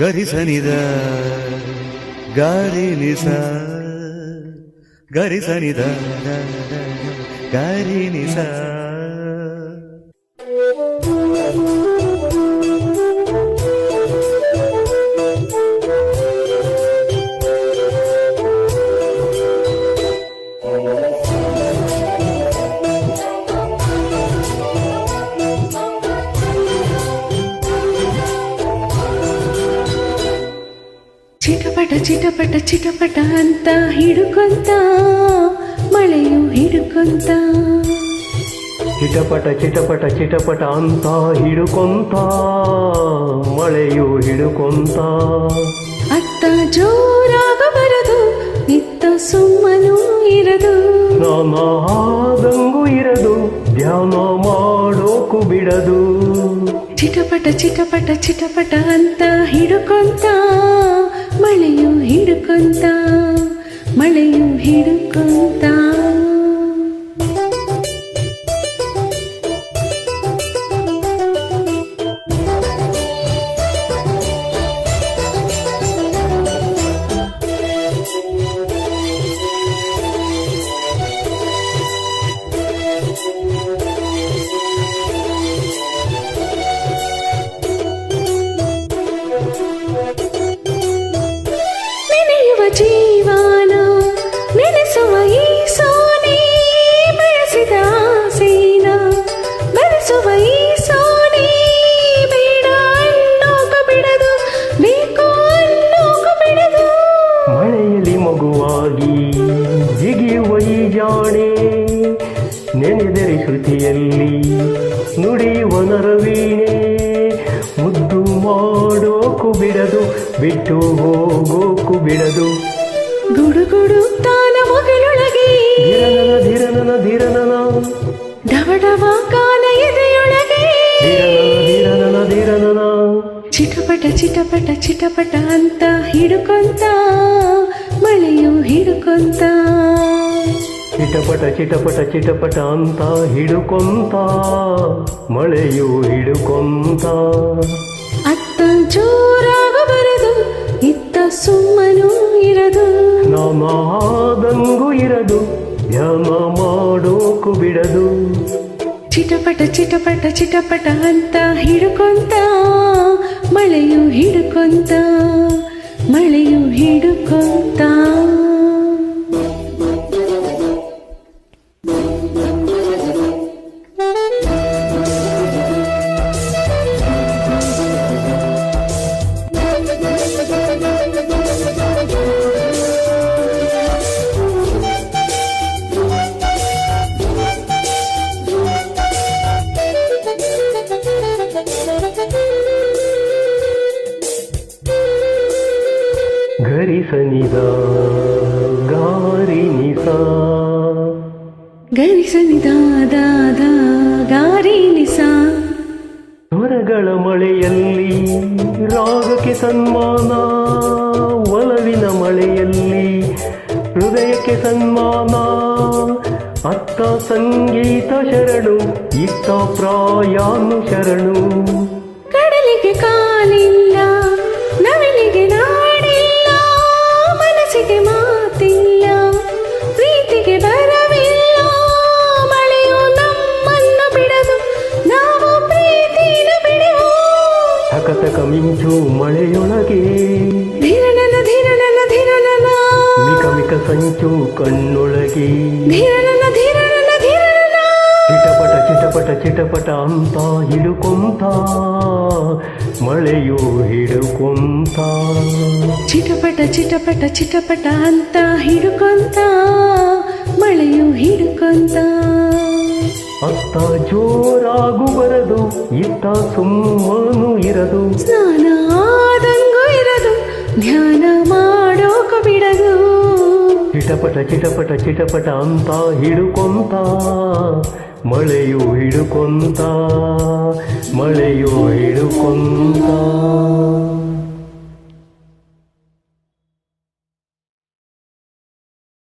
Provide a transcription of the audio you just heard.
గరి సనిద గారి నిస గరి సనిద గారి నిసా ಚಿಟಪಟ ಚಿಟಪಟ ಚಿಟಪಟ ಅಂತ ಹಿಡುಕೊಂತ ಮಳೆಯು ಹಿಡುಕೊಂತ ಚಿಟಪಟ ಚಿಟಪಟ ಚಿಟಪಟ ಅಂತ ಹಿಡುಕೊಂತ ಮಳೆಯು ಹಿಡುಕೊಂತ ಅತ್ತ ಜೋರಾಗಬರದು ಇತ್ತ ಸುಮ್ಮನೂ ಇರದು ನಾನಾದಂಗೂ ಇರದು ಧ್ಯಾನ ಮಾಡೋಕು ಬಿಡದು ಚಿಟಪಟ ಚಿಟಪಟ ಚಿಟಪಟ ಅಂತ ಹಿಡುಕೊಂತ ಮಳೆಯು ಹಿಡುಕೊಂತ ಮಳೆಯು ಹಿಡುಕೊಂತ ನೆನೆದರೆ ಶ್ರುತಿಯಲ್ಲಿ ನುಡಿಯುವ ನರವೀಣೆ. ಮುದ್ದು ಮಾಡೋಕು ಬಿಡದು ಬಿಟ್ಟು ಹೋಗೋಕು ಬಿಡದು ಗುಡುಗುಡು ತಾನ ಮಗಳೊಳಗೆ ಧಿರನನ ಧಿರನನ ಡವಡವ ಕಾಲ ಎದೆಯೊಳಗೆ. ಧಿರನನ ಧಿರನನ. ಚಿಟಪಟ ಚಿಟಪಟ ಚಿಟಪಟ ಅಂತ ಹಿಡುಕೊಂತ. ಚಿಟಪಟ ಚಿಟಪಟ ಚಿಟಪಟ ಅಂತ ಹಿಡುಕೊಂತ ಮಳೆಯು ಹಿಡುಕೊಂತ ಅತ್ತ ಜೋರಾಗಬರದು ಇತ್ತ ಸುಮ್ಮನೂ ಇರದು ನಾನಾದಂಗೂ ಇರದು ಧ್ಯಾನ ಮಾಡೋಕು ಬಿಡದು ಚಿಟಪಟ ಚಿಟಪಟ ಚಿಟಪಟ ಅಂತ ಹಿಡುಕೊಂತ ಮಳೆಯು ಹಿಡುಕೊಂತ ಮಳೆಯು ಹಿಡುಕೊಂತ ಗರಿಸನಿದ ಗಾರಿ ನಿಸ ಗರಿಸನಿದಾದ ಗಾರಿ ನಿಸಾ ಸ್ವರಗಳ ಮಳೆಯಲ್ಲಿ ರಾಗಕ್ಕೆ ಸನ್ಮಾನ. ಒಲವಿನ ಮಳೆಯಲ್ಲಿ ಹೃದಯಕ್ಕೆ ಸನ್ಮಾನ. ಅತ್ತ ಸಂಗೀತ ಶರಣು ಇತ್ತ ಪ್ರಾಯಾನು ಶರಣು. ಮಿಕ ಸಂಚು ಕಣ್ಣೊಳಗೆ ಧಿರನನ ಧಿರನನ ಧಿರನನ ಚಿಟಪಟ ಚಿಟಪಟ ಚಿಟಪಟ ಅಂತ ಹಿಡುಕೊಂತ ಮಳೆಯು ಹಿಡುಕೊಂತ ಚಿಟಪಟ ಚಿಟಪಟ ಚಿಟಪಟ ಅಂತ ಹಿಡುಕೊಂತ ಮಳೆಯು ಹಿಡುಕೊಂತ ಅತ್ತ ಜೋರಾಗು ಬರದು ಇತ್ತ ಸುಮ್ಮನು ಇರದು ಸ್ನಾನ ಆದಂಗೂ ಇರದು ಧ್ಯಾನ ಮಾಡೋಕ ಬಿಡದು ಚಿಟಪಟ ಚಿಟಪಟ ಚಿಟಪಟ ಅಂತ ಹಿಡುಕೊಂತ ಮಳೆಯು ಹಿಡುಕೊಂತ ಮಳೆಯು ಹಿಡುಕೊಂತ.